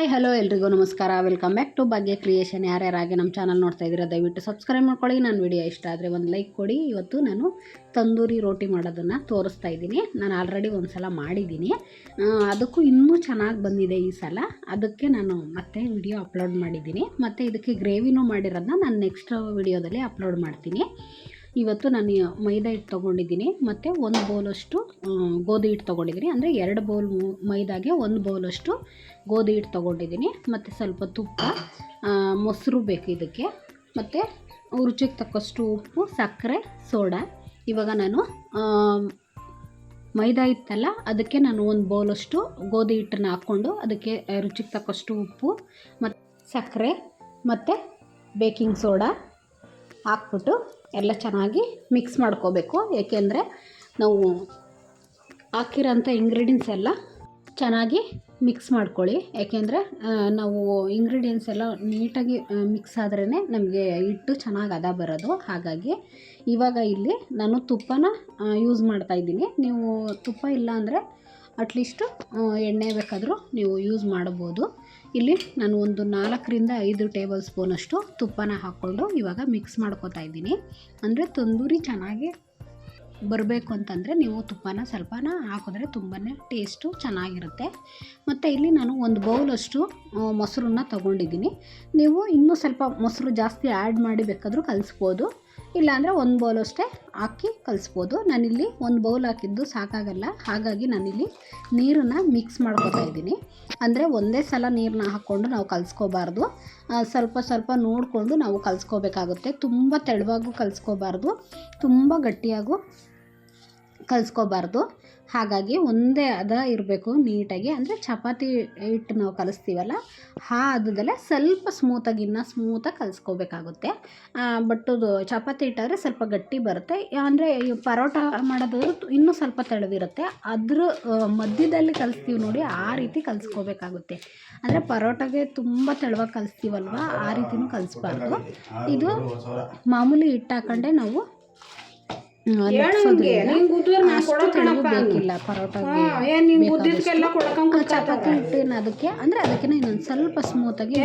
Hi, hello, ಎಲ್ರಿಗೂ ನಮಸ್ಕಾರ. Welcome back to Bhagya creation ಯಾರ್ಯಾರಾಗಿ ನಮ್ಮ ಚಾನಲ್ ನೋಡ್ತಾ ಇದ್ದೀರಾ ದಯವಿಟ್ಟು ಸಬ್ಸ್ಕ್ರೈಬ್ ಮಾಡ್ಕೊಳ್ಳಿ. ನನ್ನ ವಿಡಿಯೋ ಇಷ್ಟ ಆದರೆ ಒಂದು ಲೈಕ್ ಕೊಡಿ. ಇವತ್ತು ನಾನು ತಂದೂರಿ ರೋಟಿ ಮಾಡೋದನ್ನು ತೋರಿಸ್ತಾ ಇದ್ದೀನಿ. ನಾನು ಆಲ್ರೆಡಿ ಒಂದು ಸಲ ಮಾಡಿದ್ದೀನಿ ಅದಕ್ಕೂ ಇನ್ನೂ ಚೆನ್ನಾಗಿ ಬಂದಿದೆ ಈ ಸಲ. ಅದಕ್ಕೆ ನಾನು ಮತ್ತೆ ವಿಡಿಯೋ ಅಪ್ಲೋಡ್ ಮಾಡಿದ್ದೀನಿ. ಮತ್ತು ಇದಕ್ಕೆ ಗ್ರೇವಿನೂ ಮಾಡಿರೋದನ್ನ ನಾನು ನೆಕ್ಸ್ಟ್ ವಿಡಿಯೋದಲ್ಲಿ ಅಪ್ಲೋಡ್ ಮಾಡ್ತೀನಿ. ಇವತ್ತು ನಾನು ಮೈದಾ ಹಿಟ್ಟು ತೊಗೊಂಡಿದ್ದೀನಿ. ಮತ್ತು ಒಂದು ಬೌಲಷ್ಟು ಗೋಧಿ ಹಿಟ್ಟು ತೊಗೊಂಡಿದ್ದೀನಿ. ಅಂದರೆ ಎರಡು ಬೌಲ್ ಮೈದಾಗೆ ಒಂದು ಬೌಲಷ್ಟು ಗೋಧಿ ಹಿಟ್ಟು ತೊಗೊಂಡಿದ್ದೀನಿ. ಮತ್ತು ಸ್ವಲ್ಪ ತುಪ್ಪ ಮೊಸರು ಬೇಕು ಇದಕ್ಕೆ. ಮತ್ತು ರುಚಿಗೆ ತಕ್ಕಷ್ಟು ಉಪ್ಪು, ಸಕ್ಕರೆ, ಸೋಡಾ. ಇವಾಗ ನಾನು ಮೈದಾ ಇತ್ತಲ್ಲ ಅದಕ್ಕೆ ನಾನು ಒಂದು ಬೌಲಷ್ಟು ಗೋಧಿ ಹಿಟ್ಟನ್ನು ಹಾಕ್ಕೊಂಡು ಅದಕ್ಕೆ ರುಚಿಗೆ ತಕ್ಕಷ್ಟು ಉಪ್ಪು, ಮತ್ತು ಸಕ್ಕರೆ, ಮತ್ತು ಬೇಕಿಂಗ್ ಸೋಡಾ. ಹಾಕ್ಬಿಟ್ಟು ಎಲ್ಲ ಚೆನ್ನಾಗಿ ಮಿಕ್ಸ್ ಮಾಡ್ಕೋಬೇಕು. ಏಕೆಂದರೆ ನಾವು ಹಾಕಿರೋಂಥ ಇಂಗ್ರೀಡಿಯೆಂಟ್ಸ್ ಎಲ್ಲ ಚೆನ್ನಾಗಿ ಮಿಕ್ಸ್ ಮಾಡ್ಕೊಳ್ಳಿ. ಏಕೆಂದರೆ ನಾವು ಇಂಗ್ರೀಡಿಯೆಂಟ್ಸ್ ಎಲ್ಲ ನೀಟಾಗಿ ಮಿಕ್ಸ್ ಆದ್ರೇ ನಮಗೆ ಹಿಟ್ಟು ಚೆನ್ನಾಗಿ ಅದ ಬರೋದು. ಹಾಗಾಗಿ ಇವಾಗ ಇಲ್ಲಿ ನಾನು ತುಪ್ಪನ ಯೂಸ್ ಮಾಡ್ತಾಯಿದ್ದೀನಿ ನೀವು ತುಪ್ಪ ಇಲ್ಲ ಅಂದರೆ ಅಟ್ಲೀಸ್ಟು ಎಣ್ಣೆ ಬೇಕಾದರೂ ನೀವು ಯೂಸ್ ಮಾಡ್ಬೋದು. ಇಲ್ಲಿ ನಾನು ಒಂದು ನಾಲ್ಕರಿಂದ ಐದು ಟೇಬಲ್ ಸ್ಪೂನಷ್ಟು ತುಪ್ಪನ ಹಾಕ್ಕೊಂಡು ಇವಾಗ ಮಿಕ್ಸ್ ಮಾಡ್ಕೊತಾ ಇದ್ದೀನಿ. ಅಂದರೆ ತಂದೂರಿ ಚೆನ್ನಾಗಿ ಬರಬೇಕು ಅಂತಂದರೆ ನೀವು ತುಪ್ಪನ ಸ್ವಲ್ಪನ ಹಾಕಿದ್ರೆ ತುಂಬಾ ಟೇಸ್ಟು ಚೆನ್ನಾಗಿರುತ್ತೆ. ಮತ್ತು ಇಲ್ಲಿ ನಾನು ಒಂದು ಬೌಲಷ್ಟು ಮೊಸರನ್ನ ತೊಗೊಂಡಿದ್ದೀನಿ. ನೀವು ಇನ್ನೂ ಸ್ವಲ್ಪ ಮೊಸರು ಜಾಸ್ತಿ ಆ್ಯಡ್ ಮಾಡಿ ಬೇಕಾದರೂ ಕಲಿಸ್ಬೋದು. ಇಲ್ಲಾಂದರೆ ಒಂದು ಬೌಲ್ ಅಷ್ಟೇ ಹಾಕಿ ಕಲಿಸ್ಬೋದು. ನಾನಿಲ್ಲಿ ಒಂದು ಬೌಲ್ ಹಾಕಿದ್ದು ಸಾಕಾಗಲ್ಲ. ಹಾಗಾಗಿ ನಾನಿಲ್ಲಿ ನೀರನ್ನು ಮಿಕ್ಸ್ ಮಾಡ್ಕೊತಾ ಇದ್ದೀನಿ. ಅಂದರೆ ಒಂದೇ ಸಲ ನೀರನ್ನ ಹಾಕ್ಕೊಂಡು ನಾವು ಕಲಿಸ್ಕೋಬಾರ್ದು. ಸ್ವಲ್ಪ ಸ್ವಲ್ಪ ನೋಡಿಕೊಂಡು ನಾವು ಕಲಿಸ್ಕೋಬೇಕಾಗುತ್ತೆ. ತುಂಬ ತೆಳುವಾಗೂ ಕಲಿಸ್ಕೋಬಾರ್ದು. ತುಂಬ ಗಟ್ಟಿಯಾಗೂ ಕಲಿಸ್ಕೋಬಾರ್ದು. ಹಾಗಾಗಿ ಒಂದೇ ಅದ ಇರಬೇಕು ನೀಟಾಗಿ. ಅಂದರೆ ಚಪಾತಿ ಹಿಟ್ಟು ನಾವು ಕಲಿಸ್ತೀವಲ್ಲ, ಆ ಅದದಲ್ಲೇ ಸ್ವಲ್ಪ ಸ್ಮೂತಾಗಿ ಇನ್ನೂ ಸ್ಮೂತಾಗಿ ಕಲಿಸ್ಕೋಬೇಕಾಗುತ್ತೆ. ಬಟ್ ಅದು ಚಪಾತಿ ಹಿಟ್ಟಾದರೆ ಸ್ವಲ್ಪ ಗಟ್ಟಿ ಬರುತ್ತೆ. ಅಂದರೆ ಪರೋಟ ಮಾಡೋದಾದ್ರೂ ಇನ್ನೂ ಸ್ವಲ್ಪ ತೆಳುವಿರುತ್ತೆ ಅದ್ರ ಮಧ್ಯದಲ್ಲಿ ಕಲಿಸ್ತೀವಿ ನೋಡಿ ಆ ರೀತಿ ಕಲಿಸ್ಕೋಬೇಕಾಗುತ್ತೆ. ಅಂದರೆ ಪರೋಟಗೆ ತುಂಬ ತೆಳುವಾಗಿ ಕಲಿಸ್ತೀವಲ್ವ, ಆ ರೀತಿನೂ ಕಲಿಸ್ಬಾರ್ದು. ಇದು ಮಾಮೂಲಿ ಹಿಟ್ಟು ಹಾಕೊಂಡೆ ನಾವು ಬೇಕಿಲ್ಲ ಪರೋಟಗೆ ಚಪಾತಿ ಹಿಟ್ಟಿನ ಅದಕ್ಕೆ? ಅಂದರೆ ಅದಕ್ಕೆ ಇನ್ನೊಂದು ಸ್ವಲ್ಪ ಸ್ಮೂತಾಗಿ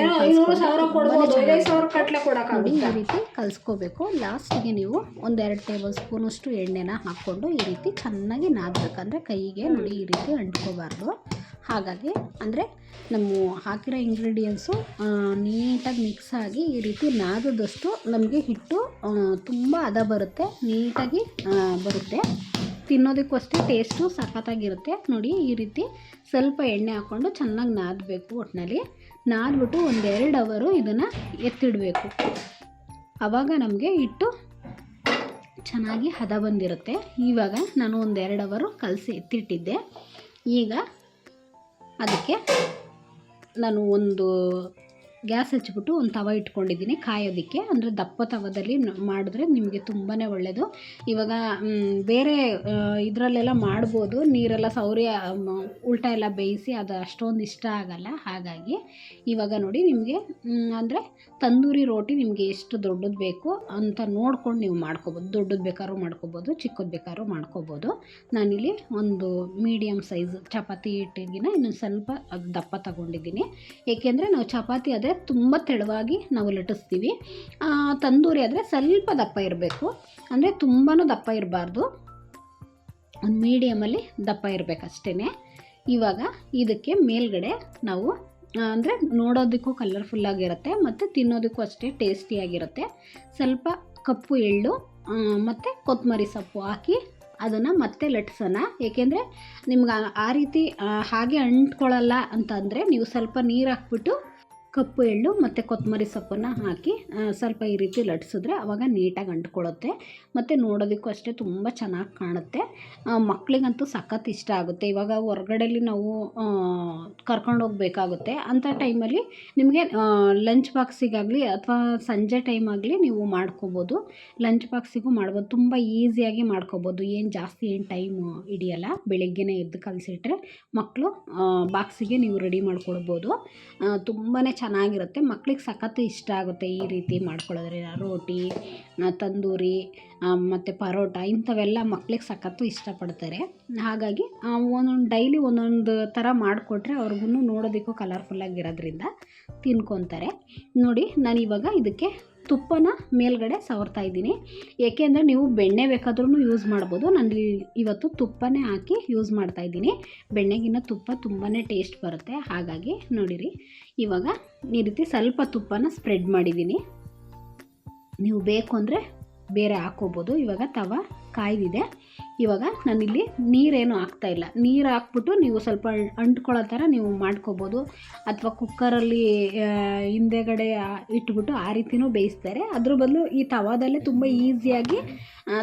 ನೋಡಿ ಈ ರೀತಿ ಕಲಿಸ್ಕೋಬೇಕು. ಲಾಸ್ಟಿಗೆ ನೀವು ಒಂದೆರಡು ಟೇಬಲ್ ಸ್ಪೂನಷ್ಟು ಎಣ್ಣೆನ ಹಾಕ್ಕೊಂಡು ಈ ರೀತಿ ಚೆನ್ನಾಗಿ ನಾದಬೇಕಂದ್ರೆ ಕೈಗೆ ನೋಡಿ ಈ ರೀತಿ ಅಂಟ್ಕೋಬಾರ್ದು. ಹಾಗಾಗಿ ಅಂದರೆ ನಮ್ಮ ಹಾಕಿರೋ ಇಂಗ್ರೀಡಿಯೆಂಟ್ಸು ನೀಟಾಗಿ ಮಿಕ್ಸ್ ಆಗಿ ಈ ರೀತಿ ನಾದದಷ್ಟು ನಮಗೆ ಹಿಟ್ಟು ತುಂಬ ಹದ ಬರುತ್ತೆ, ನೀಟಾಗಿ ಬರುತ್ತೆ. ತಿನ್ನೋದಕ್ಕೂ ಅಷ್ಟೇ ಟೇಸ್ಟು ಸಖತ್ತಾಗಿರುತ್ತೆ. ನೋಡಿ, ಈ ರೀತಿ ಸ್ವಲ್ಪ ಎಣ್ಣೆ ಹಾಕ್ಕೊಂಡು ಚೆನ್ನಾಗಿ ನಾದಬೇಕು ಒಟ್ಟಿನಲ್ಲಿ ನಾದ್ಬಿಟ್ಟು ಒಂದೆರಡು ಅವರು ಇದನ್ನು ಎತ್ತಿಡಬೇಕು. ಆವಾಗ ನಮಗೆ ಹಿಟ್ಟು ಚೆನ್ನಾಗಿ ಹದ ಬಂದಿರುತ್ತೆ. ಇವಾಗ ನಾನು ಒಂದೆರಡು ಅವರು ಕಲಸಿ ಎತ್ತಿಟ್ಟಿದ್ದೆ. ಈಗ ಅದಕ್ಕೆ ನಾನು ಒಂದು ಗ್ಯಾಸ್ ಹಚ್ಬಿಟ್ಟು ಒಂದು ತವ ಇಟ್ಕೊಂಡಿದ್ದೀನಿ ಕಾಯೋದಕ್ಕೆ. ಅಂದರೆ ದಪ್ಪ ತವದಲ್ಲಿ ಮಾಡಿದ್ರೆ ನಿಮಗೆ ತುಂಬಾ ಒಳ್ಳೆಯದು ಇವಾಗ ಬೇರೆ ಇದರಲ್ಲೆಲ್ಲ ಮಾಡ್ಬೋದು. ನೀರೆಲ್ಲ ಸೌರ್ಯ ಉಲ್ಟಾ ಎಲ್ಲ ಬೇಯಿಸಿ ಅದು ಅಷ್ಟೊಂದು ಇಷ್ಟ ಆಗಲ್ಲ. ಹಾಗಾಗಿ ಇವಾಗ ನೋಡಿ ನಿಮಗೆ ಅಂದರೆ ತಂದೂರಿ ರೋಟಿ ನಿಮಗೆ ಎಷ್ಟು ದೊಡ್ಡದು ಬೇಕು ಅಂತ ನೋಡ್ಕೊಂಡು ನೀವು ಮಾಡ್ಕೊಬೋದು. ದೊಡ್ಡದು ಬೇಕಾದ್ರೂ ಮಾಡ್ಕೋಬೋದು, ಚಿಕ್ಕದು ಬೇಕಾದ್ರೂ ಮಾಡ್ಕೊಬೋದು. ನಾನಿಲ್ಲಿ ಒಂದು ಮೀಡಿಯಮ್ ಸೈಜ್ ಚಪಾತಿ ಹಿಟ್ಟಿಗಿನ ಇನ್ನೊಂದು ಸ್ವಲ್ಪ ಅದು ದಪ್ಪ ತಗೊಂಡಿದ್ದೀನಿ. ಏಕೆಂದರೆ ನಾವು ಚಪಾತಿ ಆದರೆ ತುಂಬ ತೆಳುವಾಗಿ ನಾವು ಲಟ್ಟಿಸ್ತೀವಿ. ತಂದೂರಿ ಆದರೆ ಸ್ವಲ್ಪ ದಪ್ಪ ಇರಬೇಕು. ಅಂದರೆ ತುಂಬಾ ದಪ್ಪ ಇರಬಾರ್ದು. ಒಂದು ಮೀಡಿಯಮಲ್ಲಿ ದಪ್ಪ ಇರಬೇಕಷ್ಟೇ ಇವಾಗ ಇದಕ್ಕೆ ಮೇಲ್ಗಡೆ ನಾವು ಅಂದರೆ ನೋಡೋದಕ್ಕೂ ಕಲರ್ಫುಲ್ಲಾಗಿರುತ್ತೆ ಮತ್ತು ತಿನ್ನೋದಕ್ಕೂ ಅಷ್ಟೇ ಟೇಸ್ಟಿಯಾಗಿರುತ್ತೆ ಸ್ವಲ್ಪ ಕಪ್ಪು ಎಳ್ಳು ಮತ್ತು ಕೊತ್ತಂಬರಿ ಸೊಪ್ಪು ಹಾಕಿ ಅದನ್ನು ಮತ್ತೆ ಲಟ್ಸೋಣ ಏಕೆಂದರೆ ನಿಮ್ಗೆ ಆ ರೀತಿ ಹಾಗೆ ಅಂಟ್ಕೊಳ್ಳಲ್ಲ ಅಂತಂದರೆ ನೀವು ಸ್ವಲ್ಪ ನೀರು ಹಾಕ್ಬಿಟ್ಟು ಕಪ್ಪು ಎಳ್ಳು ಮತ್ತು ಕೊತ್ತಂಬರಿ ಸೊಪ್ಪನ್ನು ಹಾಕಿ ಸ್ವಲ್ಪ ಈ ರೀತಿ ಲಟ್ಸಿದ್ರೆ ಆವಾಗ ನೀಟಾಗಿ ಅಂಟ್ಕೊಳ್ಳುತ್ತೆ. ಮತ್ತು ನೋಡೋದಕ್ಕೂ ಅಷ್ಟೇ ತುಂಬ ಚೆನ್ನಾಗಿ ಕಾಣುತ್ತೆ. ಮಕ್ಕಳಿಗಂತೂ ಸಖತ್ ಇಷ್ಟ ಆಗುತ್ತೆ. ಇವಾಗ ಹೊರ್ಗಡೆಲಿ ನಾವು ಕರ್ಕೊಂಡು ಹೋಗಬೇಕಾಗುತ್ತೆ. ಅಂಥ ಟೈಮಲ್ಲಿ ನಿಮಗೆ ಲಂಚ್ ಬಾಕ್ಸಿಗಾಗಲಿ ಅಥವಾ ಸಂಜೆ ಟೈಮ್ ಆಗಲಿ ನೀವು ಮಾಡ್ಕೋಬೋದು. ಲಂಚ್ ಬಾಕ್ಸಿಗೂ ಮಾಡ್ಬೋದು. ತುಂಬ ಈಸಿಯಾಗಿ ಮಾಡ್ಕೋಬೋದು. ಏನು ಜಾಸ್ತಿ ಏನು ಟೈಮು ಹಿಡಿಯಲ್ಲ. ಬೆಳಗ್ಗೆನೇ ಎದ್ದು ಕಲಿಸಿಟ್ರೆ ಮಕ್ಕಳು ಬಾಕ್ಸಿಗೆ ನೀವು ರೆಡಿ ಮಾಡ್ಕೊಡ್ಬೋದು. ತುಂಬಾ ಚೆನ್ನಾಗಿರುತ್ತೆ. ಮಕ್ಳಿಗೆ ಸಖತ್ತು ಇಷ್ಟ ಆಗುತ್ತೆ ಈ ರೀತಿ ಮಾಡ್ಕೊಳ್ಳೋದ್ರಿಂದ ರೋಟಿ ತಂದೂರಿ ಮತ್ತು ಪರೋಟ ಇಂಥವೆಲ್ಲ ಮಕ್ಳಿಗೆ ಸಖತ್ತು ಇಷ್ಟಪಡ್ತಾರೆ. ಹಾಗಾಗಿ ಒಂದೊಂದು ಡೈಲಿ ಒಂದೊಂದು ಥರ ಮಾಡಿಕೊಟ್ರೆ ಅವ್ರಿಗೂ ನೋಡೋದಕ್ಕೂ ಕಲರ್ಫುಲ್ಲಾಗಿರೋದ್ರಿಂದ ತಿನ್ಕೊತಾರೆ. ನೋಡಿ ನಾನು ಇವಾಗ ಇದಕ್ಕೆ ತುಪ್ಪನ ಮೇಲ್ಗಡೆ ಸವರ್ತಾ ಇದ್ದೀನಿ. ಏಕೆಂದರೆ ನೀವು ಬೆಣ್ಣೆ ಬೇಕಾದ್ರೂ ಯೂಸ್ ಮಾಡ್ಬೋದು. ನಾನು ಇವತ್ತು ತುಪ್ಪನೇ ಹಾಕಿ ಯೂಸ್ ಮಾಡ್ತಾ ಇದ್ದೀನಿ. ಬೆಣ್ಣೆಗಿನ್ನ ತುಪ್ಪ ತುಂಬಾ ಟೇಸ್ಟ್ ಬರುತ್ತೆ. ಹಾಗಾಗಿ ನೋಡಿರಿ, ಇವಾಗ ಈ ರೀತಿ ಸ್ವಲ್ಪ ತುಪ್ಪನ ಸ್ಪ್ರೆಡ್ ಮಾಡಿದ್ದೀನಿ. ನೀವು ಬೇಕು ಅಂದರೆ ಬೇರೆ ಹಾಕೋಬೋದು ಇವಾಗ ತವ ಕಾಯ್ದಿದೆ. ಇವಾಗ ನಾನಿಲ್ಲಿ ನೀರೇನು ಹಾಕ್ತಾ ಇಲ್ಲ. ನೀರು ಹಾಕ್ಬಿಟ್ಟು ನೀವು ಸ್ವಲ್ಪ ಅಂಟ್ಕೊಳ್ಳೋ ಥರ ನೀವು ಮಾಡ್ಕೋಬೋದು. ಅಥವಾ ಕುಕ್ಕರಲ್ಲಿ ಹಿಂದೆಗಡೆ ಇಟ್ಬಿಟ್ಟು ಆ ರೀತಿಯೂ ಬೇಯಿಸ್ತಾರೆ. ಅದ್ರ ಬದಲು ಈ ತವಾದಲ್ಲೇ ತುಂಬ ಈಸಿಯಾಗಿ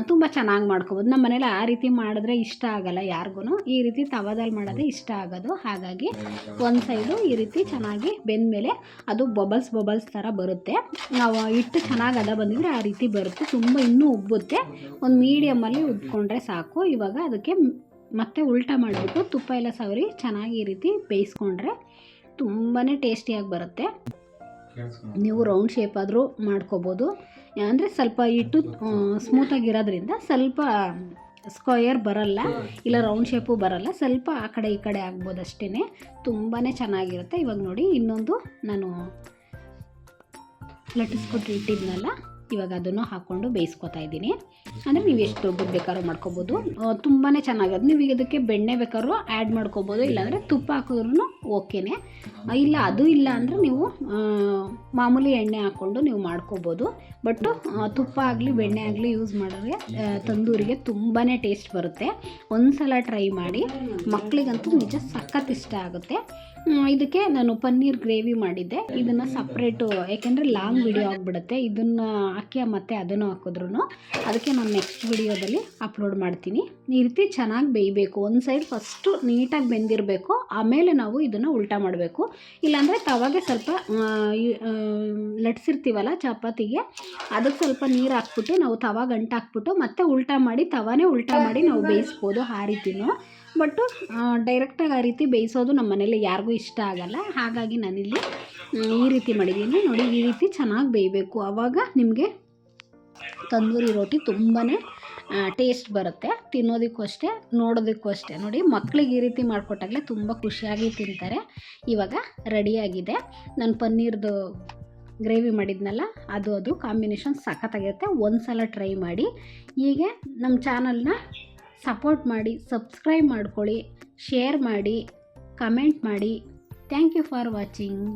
ತುಂಬ ಚೆನ್ನಾಗಿ ಮಾಡ್ಕೋಬೋದು. ನಮ್ಮ ಮನೇಲಿ ಆ ರೀತಿ ಮಾಡಿದ್ರೆ ಇಷ್ಟ ಆಗಲ್ಲ ಯಾರಿಗೂ ಈ ರೀತಿ ತವಾದಲ್ಲಿ ಮಾಡೋದೇ ಇಷ್ಟ ಆಗೋದು. ಹಾಗಾಗಿ ಒಂದು ಸೈಡು ಈ ರೀತಿ ಚೆನ್ನಾಗಿ ಬೆಂದ ಮೇಲೆ ಅದು ಬಬಲ್ಸ್ ಬಬಲ್ಸ್ ಥರ ಬರುತ್ತೆ. ನಾವು ಹಿಟ್ಟು ಚೆನ್ನಾಗಿ ಅದ ಬಂದಿದ್ರೆ ಆ ರೀತಿ ಬರುತ್ತೆ. ತುಂಬ ಇನ್ನೂ ಉಬ್ಬುತ್ತೆ. ಒಂದು ಮೀಡಿಯಮಲ್ಲಿ ಉಬ್ಕೊಂಡ್ರೆ ಸಾಕು. ಇವಾಗ ಅದಕ್ಕೆ ಮತ್ತೆ ಉಲ್ಟಾ ಮಾಡಿಬಿಟ್ಟು ತುಪ್ಪ ಎಲ್ಲ ಸವರಿ ಚೆನ್ನಾಗಿ ಈ ರೀತಿ ಬೇಯಿಸ್ಕೊಂಡ್ರೆ ತುಂಬಾ ಟೇಸ್ಟಿಯಾಗಿ ಬರುತ್ತೆ. ನೀವು ರೌಂಡ್ ಶೇಪ್ ಆದರೂ ಮಾಡ್ಕೋಬೋದು. ಅಂದರೆ ಸ್ವಲ್ಪ ಹಿಟ್ಟು ಸ್ಮೂತಾಗಿರೋದ್ರಿಂದ ಸ್ವಲ್ಪ ಸ್ಕ್ವಯರ್ ಬರಲ್ಲ ಇಲ್ಲ ರೌಂಡ್ ಶೇಪು ಬರಲ್ಲ ಸ್ವಲ್ಪ ಆ ಕಡೆ ಈ ಕಡೆ ಆಗ್ಬೋದು ಅಷ್ಟೇ ತುಂಬಾ ಚೆನ್ನಾಗಿರುತ್ತೆ. ಇವಾಗ ನೋಡಿ ಇನ್ನೊಂದು ನಾನು ಲಟ್ಟಿಸ್ಕೊಟ್ಟು ಇಟ್ಟಿದ್ನಲ್ಲ ಇವಾಗ ಅದನ್ನು ಹಾಕ್ಕೊಂಡು ಬೇಯಿಸ್ಕೊತಾ ಇದ್ದೀನಿ. ಅಂದರೆ ನೀವು ಎಷ್ಟು ದೊಡ್ಡದು ಬೇಕಾದ್ರೂ ಮಾಡ್ಕೊಬೋದು. ತುಂಬಾ ಚೆನ್ನಾಗಿದೆ. ನೀವು ಇದಕ್ಕೆ ಬೆಣ್ಣೆ ಬೇಕಾದ್ರೂ ಆ್ಯಡ್ ಮಾಡ್ಕೋಬೋದು. ಇಲ್ಲಾಂದರೆ ತುಪ್ಪ ಹಾಕಿದ್ರೂ ಓಕೆನೇ. ಇಲ್ಲ ಅದು ಇಲ್ಲ ಅಂದರೆ ನೀವು ಮಾಮೂಲಿ ಎಣ್ಣೆ ಹಾಕ್ಕೊಂಡು ನೀವು ಮಾಡ್ಕೋಬೋದು. ಬಟ್ ತುಪ್ಪ ಆಗಲಿ ಬೆಣ್ಣೆ ಆಗಲಿ ಯೂಸ್ ಮಾಡಿದ್ರೆ ತಂದೂರಿಗೆ ತುಂಬಾ ಟೇಸ್ಟ್ ಬರುತ್ತೆ. ಒಂದು ಸಲ ಟ್ರೈ ಮಾಡಿ ಮಕ್ಕಳಿಗಂತೂ ನಿಜ ಸಖತ್ ಇಷ್ಟ ಆಗುತ್ತೆ. ಇದಕ್ಕೆ ನಾನು ಪನ್ನೀರ್ ಗ್ರೇವಿ ಮಾಡಿದ್ದೆ. ಇದನ್ನು ಸಪ್ರೇಟು ಯಾಕೆಂದರೆ ಲಾಂಗ್ ವಿಡಿಯೋ ಆಗಿಬಿಡುತ್ತೆ. ಇದನ್ನು ಹಾಕಿ ಮತ್ತೆ ಅದನ್ನು ಹಾಕಿದ್ರು ಅದಕ್ಕೆ ನಾನು ನೆಕ್ಸ್ಟ್ ವಿಡಿಯೋದಲ್ಲಿ ಅಪ್ಲೋಡ್ ಮಾಡ್ತೀನಿ. ಈ ರೀತಿ ಚೆನ್ನಾಗಿ ಬೇಯಬೇಕು. ಒಂದು ಸೈಡ್ ಫಸ್ಟು ನೀಟಾಗಿ ಬೆಂದಿರಬೇಕು. ಆಮೇಲೆ ನಾವು ಇದನ್ನು ಉಲ್ಟಾ ಮಾಡಬೇಕು. ಇಲ್ಲಾಂದರೆ ತವಾಗೆ ಸ್ವಲ್ಪ ಲಟ್ಸಿರ್ತೀವಲ್ಲ ಚಪಾತಿಗೆ ಅದಕ್ಕೆ ಸ್ವಲ್ಪ ನೀರು ಹಾಕ್ಬಿಟ್ಟು ನಾವು ತವಾ ಗಂಟು ಹಾಕ್ಬಿಟ್ಟು ಮತ್ತೆ ಉಲ್ಟಾ ಮಾಡಿ ತವಾನೇ ಉಲ್ಟಾ ಮಾಡಿ ನಾವು ಬೇಯಿಸ್ಬೋದು ಆ ರೀತಿನೂ. ಬಟ್ಟು ಡೈರೆಕ್ಟಾಗಿ ಆ ರೀತಿ ಬೇಯಿಸೋದು ನಮ್ಮ ಮನೇಲಿ ಯಾರಿಗೂ ಇಷ್ಟ ಆಗಲ್ಲ. ಹಾಗಾಗಿ ನಾನಿಲ್ಲಿ ಈ ರೀತಿ ಮಾಡಿದ್ದೀನಿ. ನೋಡಿ, ಈ ರೀತಿ ಚೆನ್ನಾಗಿ ಬೇಯಬೇಕು. ಆವಾಗ ನಿಮಗೆ ತಂದೂರಿ ರೋಟಿ ತುಂಬಾ ಟೇಸ್ಟ್ ಬರುತ್ತೆ. ತಿನ್ನೋದಕ್ಕೂ ಅಷ್ಟೇ, ನೋಡೋದಕ್ಕೂ ಅಷ್ಟೇ. ನೋಡಿ, ಮಕ್ಳಿಗೆ ಈ ರೀತಿ ಮಾಡಿಕೊಟ್ಟಾಗಲೇ ತುಂಬ ಖುಷಿಯಾಗಿ ತಿಂತಾರೆ. ಇವಾಗ ರೆಡಿಯಾಗಿದೆ. ನಾನು ಪನ್ನೀರ್ದು ಗ್ರೇವಿ ಮಾಡಿದ್ನಲ್ಲ, ಅದು ಅದು ಕಾಂಬಿನೇಷನ್ ಸಖತ್ತಾಗಿರುತ್ತೆ. ಒಂದು ಸಲ ಟ್ರೈ ಮಾಡಿ. ಹೀಗೆ ನಮ್ಮ ಚಾನಲ್ನ ಸಪೋರ್ಟ್ ಮಾಡಿ, ಸಬ್ಸ್ಕ್ರೈಬ್ ಮಾಡ್ಕೊಳ್ಳಿ, ಶೇರ್ ಮಾಡಿ, ಕಮೆಂಟ್ ಮಾಡಿ. Thank you for watching.